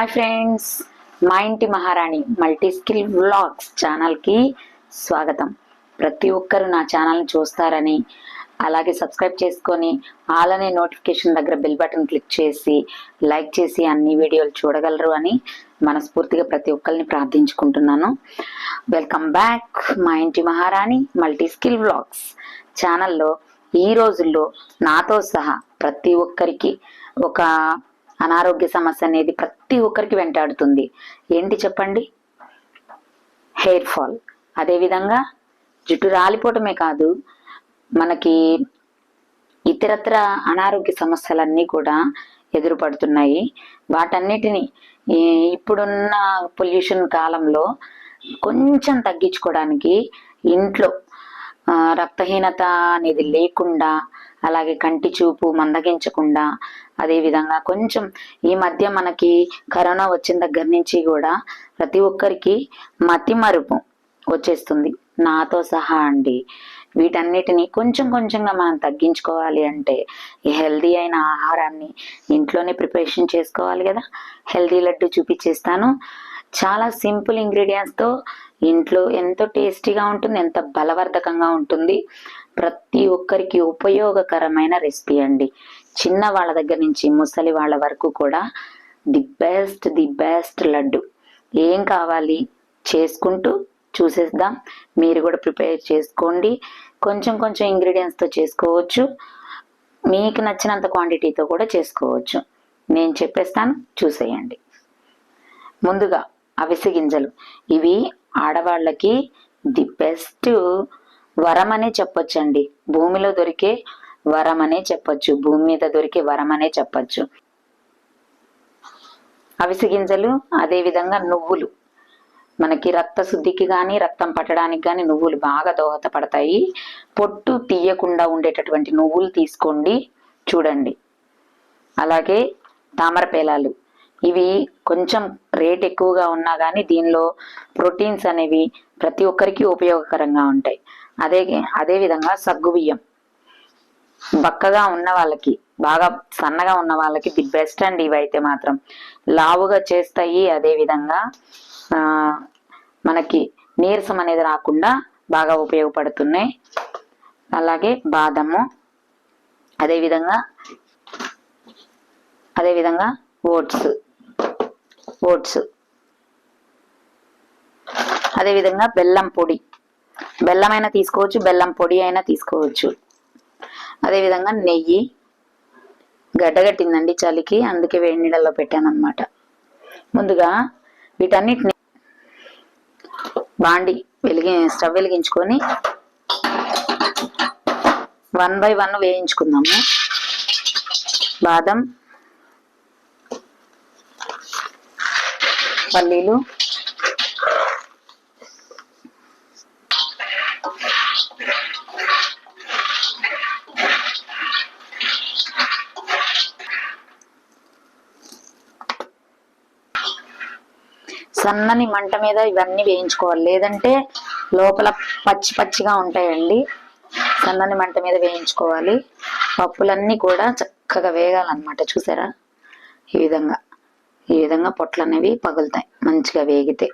Hi friends మా ఇంటి మహారాణి మల్టీ స్కిల్ వ్లాగ్స్ ఛానల్కి స్వాగతం. ప్రతి ఒక్కరు నా ఛానల్ని చూస్తారని అలాగే సబ్స్క్రైబ్ చేసుకొని అలానే నోటిఫికేషన్ దగ్గర బెల్ బటన్ క్లిక్ చేసి లైక్ చేసి అన్ని వీడియోలు చూడగలరు అని మనస్ఫూర్తిగా ప్రతి ఒక్కరిని ప్రార్థించుకుంటున్నాను. వెల్కమ్ బ్యాక్ మా ఇంటి మహారాణి మల్టీ స్కిల్ వ్లాగ్స్ ఛానల్లో ఈ రోజుల్లో నాతో సహా ప్రతి ఒక్కరికి ఒక అనారోగ్య సమస్య అనేది ప్రతి ఒక్కరికి వెంటాడుతుంది. ఏంటి చెప్పండి? Hair fall. అదేవిధంగా జుట్టు రాలిపోవటమే కాదు మనకి ఇతరత్ర అనారోగ్య సమస్యలన్నీ కూడా ఎదురుపడుతున్నాయి. వాటన్నిటిని ఇప్పుడున్న పొల్యూషన్ కాలంలో కొంచెం తగ్గించుకోవడానికి ఇంట్లో రక్తహీనత అనేది లేకుండా అలాగే కంటి చూపు మందగించకుండా అదేవిధంగా కొంచెం ఈ మధ్య మనకి కరోనా వచ్చిన దగ్గర నుంచి కూడా ప్రతి ఒక్కరికి మతి మరుపు వచ్చేస్తుంది. నాతో సహా అండి. వీటన్నిటిని కొంచెం కొంచెంగా మనం తగ్గించుకోవాలి అంటే ఈ హెల్దీ అయిన ఆహారాన్ని ఇంట్లోనే ప్రిపరేషన్ చేసుకోవాలి కదా. హెల్దీ లడ్డు చూపించేస్తాను చాలా సింపుల్ ఇంగ్రీడియంట్స్తో ఇంట్లో ఎంతో టేస్టీగా ఉంటుంది ఎంత బలవర్ధకంగా ఉంటుంది. ప్రతి ఒక్కరికి ఉపయోగకరమైన రెసిపీ అండి. చిన్న వాళ్ళ దగ్గర నుంచి ముసలి వాళ్ళ వరకు కూడా the best the best laddu. ఏం కావాలి చేసుకుంటూ చూసేద్దాం. మీరు కూడా ప్రిపేర్ చేసుకోండి. కొంచెం కొంచెం ఇంగ్రీడియంట్స్తో చేసుకోవచ్చు. మీకు నచ్చినంత క్వాంటిటీతో కూడా చేసుకోవచ్చు. నేను చెప్పేస్తాను చూసేయండి. ముందుగా అవిసె గింజలు. ఇవి ఆడవాళ్ళకి ది బెస్ట్ వరం అనే చెప్పొచ్చండి. భూమిలో దొరికే వరం అనే చెప్పొచ్చు. భూమి మీద దొరికే వరం అనే చెప్పొచ్చు. అవిసె గింజలు అదేవిధంగా నువ్వులు. మనకి రక్త శుద్ధికి కానీ రక్తం పట్టడానికి కానీ నువ్వులు బాగా దోహదపడతాయి. పొట్టు తీయకుండా ఉండేటటువంటి నువ్వులు తీసుకోండి. చూడండి. అలాగే తామర పేలాలు. ఇవి కొంచెం రేట్ ఎక్కువగా ఉన్నా కానీ దీనిలో ప్రోటీన్స్ అనేవి ప్రతి ఒక్కరికి ఉపయోగకరంగా ఉంటాయి. అదే అదే విధంగా సగ్గు బియ్యం బక్కగా ఉన్న వాళ్ళకి బాగా సన్నగా ఉన్న వాళ్ళకి ది బెస్ట్ అండి ఇవైతే మాత్రం. లావుగా చేస్తాయి అదే విధంగా మనకి నీరసం అనేది రాకుండా బాగా ఉపయోగపడుతున్నాయి. అలాగే బాదము అదేవిధంగా అదేవిధంగా ఓట్స్ ఓట్స్. అదేవిధంగా బెల్లం పొడి. బెల్లం అయినా తీసుకోవచ్చు బెల్లం పొడి అయినా తీసుకోవచ్చు. అదేవిధంగా నెయ్యి గడ్డగట్టిందండి చలికి అందుకే వేడి నీళ్ళలో పెట్టాను అనమాట ముందుగా వీటన్నిటిని బాండి వెలిగి స్టవ్ వెలిగించుకొని వన్ బై వన్ వేయించుకుందాము. బాదం పల్లీలు సన్నని మంట మీద ఇవన్నీ వేయించుకోవాలి. లేదంటే లోపల పచ్చి పచ్చిగా ఉంటాయండి. సన్నని మంట మీద వేయించుకోవాలి. పప్పులన్నీ కూడా చక్కగా వేగాలన్నమాట. చూసారా? ఈ విధంగా. ఈ విధంగా పొట్లు అనేవి పగులుతాయి. మంచిగా వేగితే.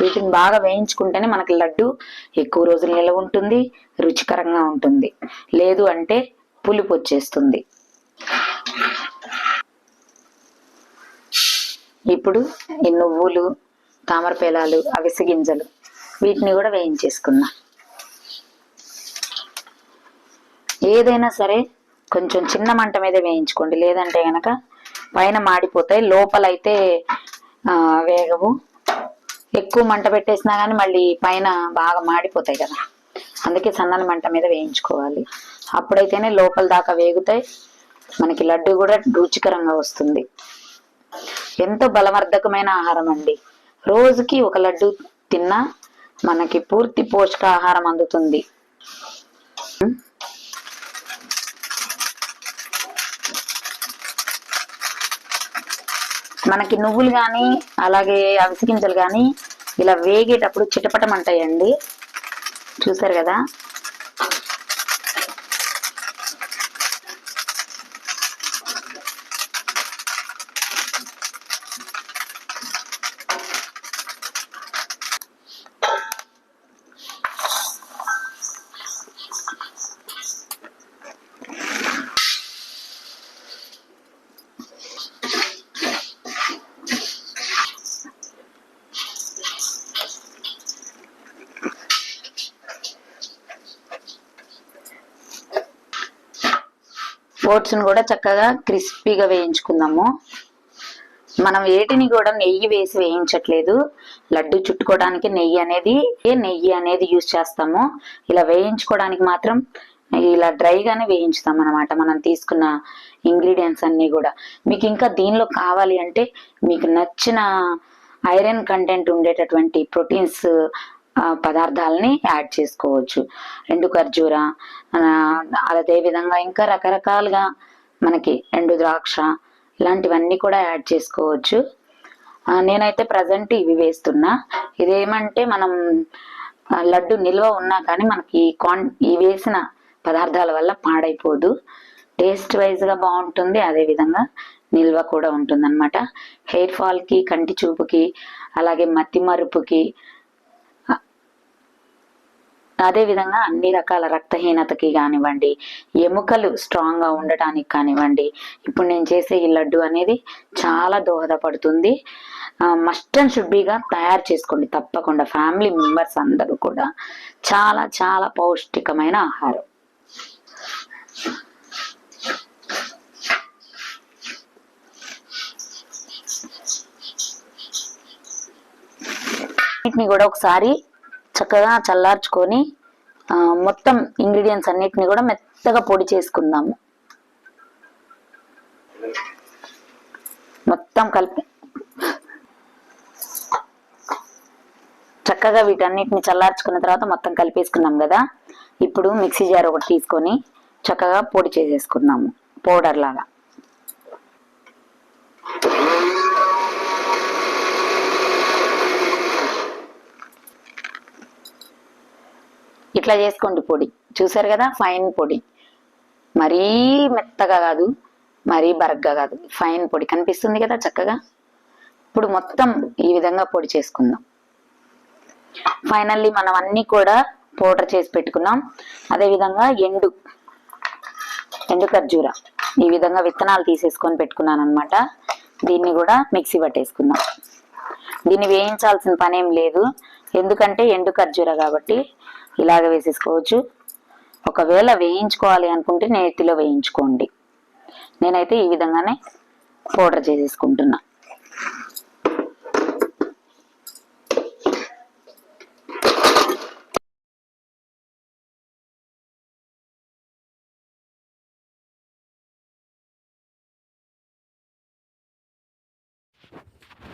వీటిని బాగా వేయించుకుంటేనే మనకి లడ్డు ఎక్కువ రోజులు నిలవ ఉంటుంది రుచికరంగా ఉంటుంది. లేదు అంటే పులుపు వచ్చేస్తుంది. ఇప్పుడు ఈ నువ్వులు తామరపేలాలు అవిసె గింజలు వీటిని కూడా వేయించేసుకున్నా. ఏదైనా సరే కొంచెం చిన్న మంట మీద వేయించుకోండి. లేదంటే గనక పైన మాడిపోతాయి. లోపలైతే వేగవు. ఎక్కువ మంట పెట్టేసినా కానీ మళ్ళీ పైన బాగా మాడిపోతాయి కదా. అందుకే సన్నని మంట మీద వేయించుకోవాలి. అప్పుడైతేనే లోపల దాకా వేగుతాయి. మనకి లడ్డు కూడా రుచికరంగా వస్తుంది. ఎంతో బలవర్ధకమైన ఆహారం అండి రోజుకి ఒక లడ్డు తిన్నా మనకి పూర్తి పోషకాహారం అందుతుంది. మనకి నువ్వులు కానీ అలాగే అవిసి గింజలు కానీ ఇలా వేగేటప్పుడు చిటపటం అంటాయండి. చూసారు కదా? ఓట్స్ని కూడా చక్కగా క్రిస్పీగా వేయించుకుందాము. మనం వేటిని కూడా నెయ్యి వేసి వేయించట్లేదు. లడ్డు చుట్టుకోవడానికి నెయ్యి అనేది నెయ్యి అనేది యూజ్ చేస్తాము. ఇలా వేయించుకోవడానికి మాత్రం ఇలా డ్రైగానే వేయించుతాం అనమాట మనం తీసుకున్న ఇంగ్రీడియంట్స్ అన్నీ కూడా. మీకు ఇంకా దీనిలో కావాలి అంటే మీకు నచ్చిన ఐరన్ కంటెంట్ ఉండేటటువంటి ప్రోటీన్స్ పదార్థాలని యాడ్ చేసుకోవచ్చు. ఎండు ఖర్జూర అదే విధంగా ఇంకా రకరకాలుగా మనకి ఎండు ద్రాక్ష ఇలాంటివన్నీ కూడా యాడ్ చేసుకోవచ్చు. నేనైతే ప్రజెంట్ ఇవి వేస్తున్నా. ఇదేమంటే మనం లడ్డు నిల్వ ఉన్నా కానీ మనకి కాన్ ఈ వేసిన పదార్థాల వల్ల పాడైపోదు. టేస్ట్ వైజ్గా బాగుంటుంది అదే విధంగా నిల్వ కూడా ఉంటుందన్నమాట. హెయిర్ ఫాల్కి కంటి చూపుకి అలాగే మతి మరుపుకి అదే విధంగా అన్ని రకాల రక్తహీనతకి కానివ్వండి ఎముకలు స్ట్రాంగ్గా ఉండటానికి కానివ్వండి ఇప్పుడు నేను చేసే ఈ లడ్డు అనేది చాలా దోహదపడుతుంది. మస్ట్ అండ్ షుడ్ బీగా తయారు చేసుకోండి తప్పకుండా ఫ్యామిలీ మెంబర్స్ అందరూ కూడా. చాలా చాలా పౌష్టికమైన ఆహారం. వీటిని కూడా ఒకసారి చక్కగా చల్లార్చుకొని మొత్తం ఇంగ్రీడియంట్స్ అన్నిటిని కూడా మెత్తగా పొడి చేసుకుందాము. మొత్తం కలిపి చక్కగా వీటన్నిటిని చల్లార్చుకున్న తర్వాత మొత్తం కలిపేసుకున్నాం కదా. ఇప్పుడు మిక్సీ జార్ ఒకటి తీసుకొని చక్కగా పొడి చేసేసుకుందాము పౌడర్ లాగా. ఇట్లా చేసుకోండి పొడి. చూసారు కదా? ఫైన్ పొడి. మరీ మెత్తగా కాదు మరీ బరగ్గా కాదు. ఫైన్ పొడి. కనిపిస్తుంది కదా చక్కగా? ఇప్పుడు మొత్తం ఈ విధంగా పొడి చేసుకుందాం. ఫైనల్లీ మనం అన్ని కూడా పౌడర్ చేసి పెట్టుకున్నాం. అదే విధంగా ఎండు ఎండు ఖర్జూర. ఈ విధంగా విత్తనాలు తీసేసుకొని పెట్టుకున్నాను అనమాట దీన్ని కూడా మిక్సీ పట్టేసుకుందాం. దీన్ని వేయించాల్సిన పని ఏం లేదు. ఎందుకంటే ఎండు ఖర్జూర కాబట్టి ఇలాగ వేసేసుకోవచ్చు. ఒకవేళ వేయించుకోవాలి అనుకుంటే నేతిలో వేయించుకోండి. నేనైతే ఈ విధంగానే పౌడర్ చేసేసుకుంటున్నా.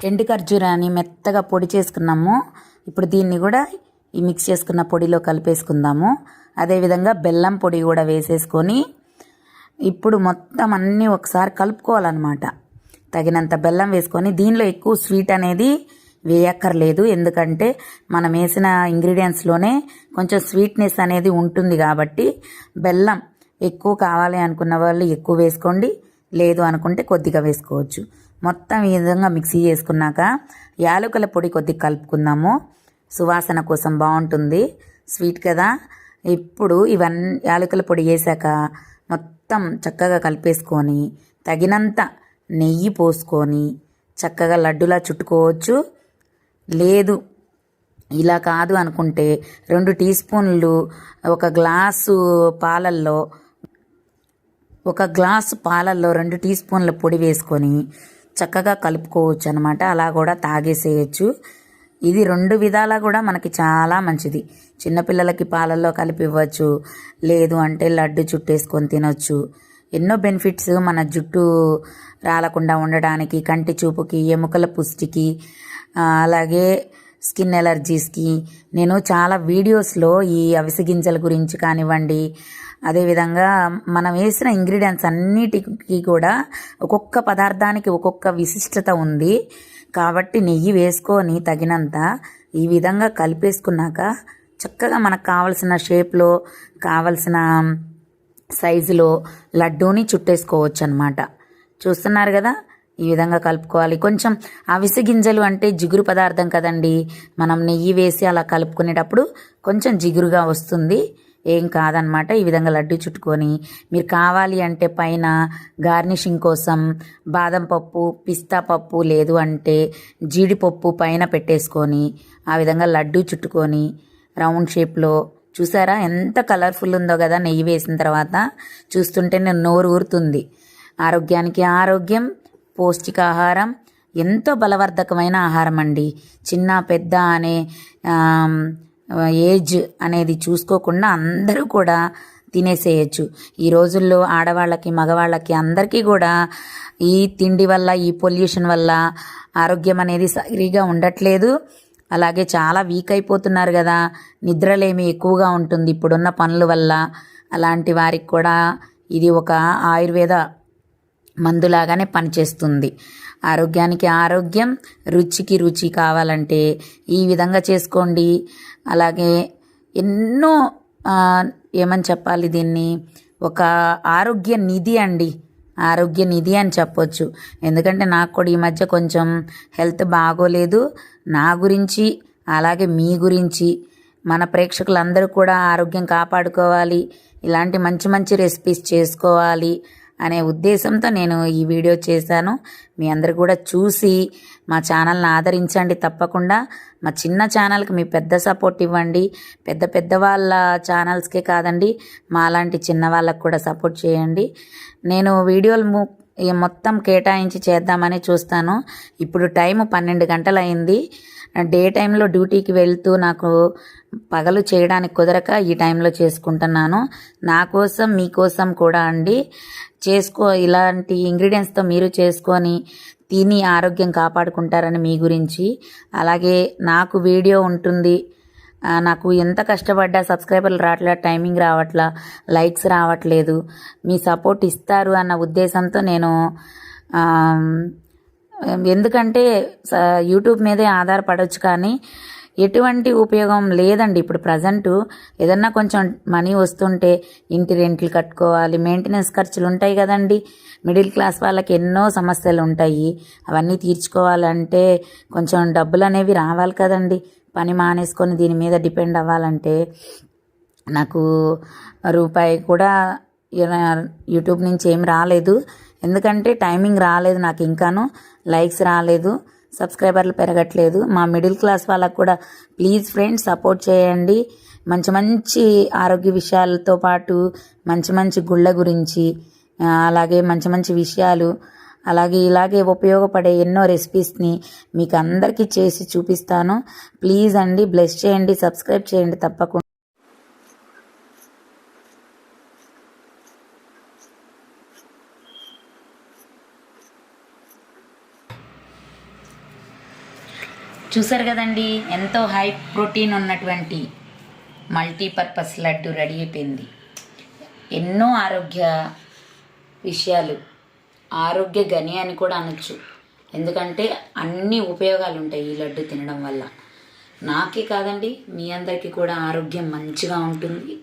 ఎండు ఖర్జూరాన్ని మెత్తగా పొడి చేసుకున్నాము. ఇప్పుడు దీన్ని కూడా ఈ మిక్స్ చేసుకున్న పొడిలో కలిపేసుకుందాము. అదేవిధంగా బెల్లం పొడి కూడా వేసేసుకొని ఇప్పుడు మొత్తం అన్నీ ఒకసారి కలుపుకోవాలన్నమాట. తగినంత బెల్లం వేసుకొని దీనిలో ఎక్కువ స్వీట్ అనేది వేయక్కర్లేదు. ఎందుకంటే మనం వేసిన ఇంగ్రీడియంట్స్లోనే కొంచెం స్వీట్నెస్ అనేది ఉంటుంది కాబట్టి బెల్లం ఎక్కువ కావాలి అనుకున్న వాళ్ళు ఎక్కువ వేసుకోండి. లేదు అనుకుంటే కొద్దిగా వేసుకోవచ్చు. మొత్తం ఈ విధంగా మిక్సీ చేసుకున్నాక యాలకుల పొడి కొద్దిగా కలుపుకుందాము. సువాసన కోసం బాగుంటుంది. స్వీట్ కదా. ఇప్పుడు ఇవన్నీ యాలకుల పొడి వేసాక మొత్తం చక్కగా కలిపేసుకొని తగినంత నెయ్యి పోసుకొని చక్కగా లడ్డులా చుట్టుకోవచ్చు. లేదు ఇలా కాదు అనుకుంటే రెండు టీ స్పూన్లు ఒక గ్లాసు పాలల్లో ఒక గ్లాసు పాలల్లో రెండు టీ స్పూన్ల పొడి వేసుకొని చక్కగా కలుపుకోవచ్చు అనమాట అలా కూడా తాగేసేయచ్చు. ఇది రెండు విధాలా కూడా మనకి చాలా మంచిది. చిన్నపిల్లలకి పాలల్లో కలిపి ఇవ్వచ్చు లేదు అంటే లడ్డు చుట్టేసుకొని తినొచ్చు. ఎన్నో బెనిఫిట్స్ మన జుట్టు రాలకుండా ఉండడానికి కంటి చూపుకి ఎముకల పుష్టికి అలాగే స్కిన్ ఎలర్జీస్కి. నేను చాలా వీడియోస్లో ఈ అవిసె గింజల గురించి కానివ్వండి అదేవిధంగా మనం వేసిన ఇంగ్రీడియంట్స్ అన్నిటికీ కూడా ఒక్కొక్క పదార్థానికి ఒక్కొక్క విశిష్టత ఉంది. కాబట్టి నెయ్యి వేసుకొని తగినంత ఈ విధంగా కలిపేసుకున్నాక చక్కగా మనకు కావలసిన షేప్లో కావలసిన సైజులో లడ్డూని చుట్టేసుకోవచ్చు అనమాట చూస్తున్నారు కదా? ఈ విధంగా కలుపుకోవాలి. కొంచెం అవిసె గింజలు అంటే జిగురు పదార్థం కదండి. మనం నెయ్యి వేసి అలా కలుపుకునేటప్పుడు కొంచెం జిగురుగా వస్తుంది. ఏం కాదనమాట. ఈ విధంగా లడ్డు చుట్టుకొని మీరు కావాలి అంటే పైన గార్నిషింగ్ కోసం బాదం పప్పు పిస్తా పప్పు లేదు అంటే జీడిపప్పు పైన పెట్టేసుకొని ఆ విధంగా లడ్డు చుట్టుకొని రౌండ్ షేప్లో చూసారా? ఎంత కలర్ఫుల్ ఉందో కదా నెయ్యి వేసిన తర్వాత చూస్తుంటే నేను నోరు ఊరుతుంది. ఆరోగ్యానికి ఆరోగ్యం పౌష్టికాహారం ఎంతో బలవర్ధకమైన ఆహారం అండి. చిన్న పెద్ద అనే ఏజ్ అనేది చూసుకోకుండా అందరూ కూడా తినేసేయచ్చు. ఈ రోజుల్లో ఆడవాళ్ళకి మగవాళ్ళకి అందరికీ కూడా ఈ తిండి వల్ల ఈ పొల్యూషన్ వల్ల ఆరోగ్యం అనేది సరిగా ఉండట్లేదు. అలాగే చాలా వీక్ అయిపోతున్నారు కదా. నిద్రలేమి ఎక్కువగా ఉంటుంది ఇప్పుడున్న పనుల వల్ల. అలాంటి వారికి కూడా ఇది ఒక ఆయుర్వేద మందులాగానే పనిచేస్తుంది. ఆరోగ్యానికి ఆరోగ్యం రుచికి రుచి కావాలంటే ఈ విధంగా చేసుకోండి. అలాగే ఎన్నో ఏమని చెప్పాలి దీన్ని? ఒక ఆరోగ్య నిధి అండి. ఆరోగ్య నిధి అని చెప్పొచ్చు. ఎందుకంటే నాకు కూడా ఈ మధ్య కొంచెం హెల్త్ బాగోలేదు. నా గురించి అలాగే మీ గురించి మన ప్రేక్షకులందరూ కూడా ఆరోగ్యం కాపాడుకోవాలి. ఇలాంటి మంచి మంచి రెసిపీస్ చేసుకోవాలి. అనే ఉద్దేశంతో నేను ఈ వీడియో చేశాను. మీ అందరు కూడా చూసి మా ఛానల్ని ఆదరించండి తప్పకుండా. మా చిన్న ఛానల్కి మీ పెద్ద సపోర్ట్ ఇవ్వండి. పెద్ద పెద్ద వాళ్ళ ఛానల్స్కే కాదండి మా లాంటి చిన్న వాళ్ళకు కూడా సపోర్ట్ చేయండి. నేను వీడియోలు ము- మొత్తం కేటాయించి చేద్దామని చూస్తాను. ఇప్పుడు టైం పన్నెండు గంటలు అయింది డే టైంలో డ్యూటీకి వెళ్తూ నాకు పగలు చేయడానికి కుదరక ఈ టైంలో చేసుకుంటున్నాను. నా కోసం మీకోసం కూడా అండి. చేసుకో ఇలాంటి ఇంగ్రీడియంట్స్తో మీరు చేసుకొని తిని ఆరోగ్యం కాపాడుకుంటారని మీ గురించి. అలాగే నాకు వీడియో ఉంటుంది. నాకు ఎంత కష్టపడ్డా సబ్స్క్రైబర్లు రావట్లే టైమింగ్ రావట్లా లైక్స్ రావట్లేదు. మీ సపోర్ట్ ఇస్తారు అన్న ఉద్దేశంతో నేను ఎందుకంటే స- యూట్యూబ్ మీదే ఆధారపడవచ్చు కానీ ఎటువంటి ఉపయోగం లేదండి ఇప్పుడు ప్రజెంటు. ఏదన్నా కొంచెం మనీ వస్తుంటే ఇంటి రెంట్లు కట్టుకోవాలి మెయింటెనెన్స్ ఖర్చులు ఉంటాయి కదండి. మిడిల్ క్లాస్ వాళ్ళకి ఎన్నో సమస్యలు ఉంటాయి. అవన్నీ తీర్చుకోవాలంటే కొంచెం డబ్బులు అనేవి రావాలి కదండి. పని మానేసుకొని దీని మీద డిపెండ్ అవ్వాలంటే నాకు రూపాయి కూడా యూట్యూబ్ నుంచి ఏం రాలేదు. ఎందుకంటే టైమింగ్ రాలేదు నాకు ఇంకాను. లైక్స్ రాలేదు. సబ్స్క్రైబర్లు పెరగట్లేదు. మా మిడిల్ క్లాస్ వాళ్ళకు కూడా ప్లీజ్ ఫ్రెండ్స్ సపోర్ట్ చేయండి. మంచి మంచి ఆరోగ్య విషయాలతో పాటు మంచి మంచి గుళ్ళ గురించి అలాగే మంచి మంచి విషయాలు అలాగే ఇలాగే ఉపయోగపడే ఎన్నో రెసిపీస్ని మీకు అందరికీ చేసి చూపిస్తాను. ప్లీజ్ అండి బ్లెస్ చేయండి సబ్స్క్రైబ్ చేయండి తప్పకుండా. చూసారు కదండి ఎంతో హై ప్రోటీన్ ఉన్నటువంటి మల్టీపర్పస్ లడ్డు రెడీ అయిపోయింది. ఎన్నో ఆరోగ్య విషయాలు ఆరోగ్య గని అని కూడా అనొచ్చు. ఎందుకంటే అన్ని ఉపయోగాలు ఉంటాయి ఈ లడ్డు తినడం వల్ల. నాకే కాదండి మీ అందరికీ కూడా ఆరోగ్యం మంచిగా ఉంటుంది.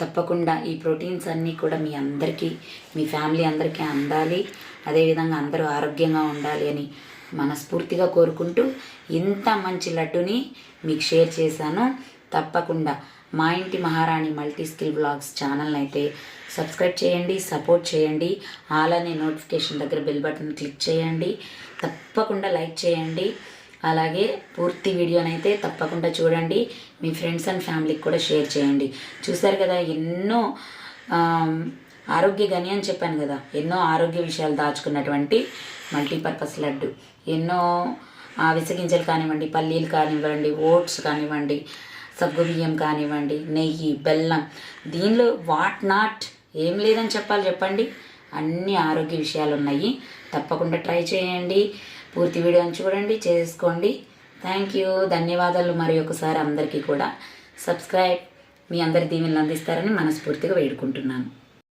తప్పకుండా ఈ ప్రోటీన్స్ అన్నీ కూడా మీ అందరికీ మీ ఫ్యామిలీ అందరికీ అందాలి. అదేవిధంగా అందరూ ఆరోగ్యంగా ఉండాలి అని మనస్ఫూర్తిగా కోరుకుంటూ ఇంత మంచి లడ్డుని మీకు షేర్ చేశాను. తప్పకుండా మా ఇంటి మహారాణి మల్టీ స్కిల్ బ్లాగ్స్ ఛానల్ని అయితే సబ్స్క్రైబ్ చేయండి సపోర్ట్ చేయండి అలానే నోటిఫికేషన్ దగ్గర బెల్ బటన్ క్లిక్ చేయండి తప్పకుండా లైక్ చేయండి. అలాగే పూర్తి వీడియోనైతే తప్పకుండా చూడండి మీ ఫ్రెండ్స్ అండ్ ఫ్యామిలీకి కూడా షేర్ చేయండి. చూసారు కదా ఎన్నో ఆరోగ్య గని అని చెప్పాను కదా. ఎన్నో ఆరోగ్య విషయాలు దాచుకున్నటువంటి మల్టీపర్పస్ లడ్డు. ఎన్నో ఆ, విసగింజలు కానివ్వండి పల్లీలు కానివ్వండి ఓట్స్ కానివ్వండి సగ్గు బియ్యం కానివ్వండి నెయ్యి బెల్లం. దీనిలో వాట్ నాట్ ఏం లేదని చెప్పాలి చెప్పండి. అన్ని ఆరోగ్య విషయాలు ఉన్నాయి. తప్పకుండా ట్రై చేయండి. పూర్తి వీడియోని చూడండి చేసుకోండి. థ్యాంక్ యూ ధన్యవాదాలు మరి ఒకసారి అందరికీ కూడా. సబ్స్క్రైబ్ మీ అందరి దీవెనలు అందిస్తారని మనస్ఫూర్తిగా వేడుకుంటున్నాను.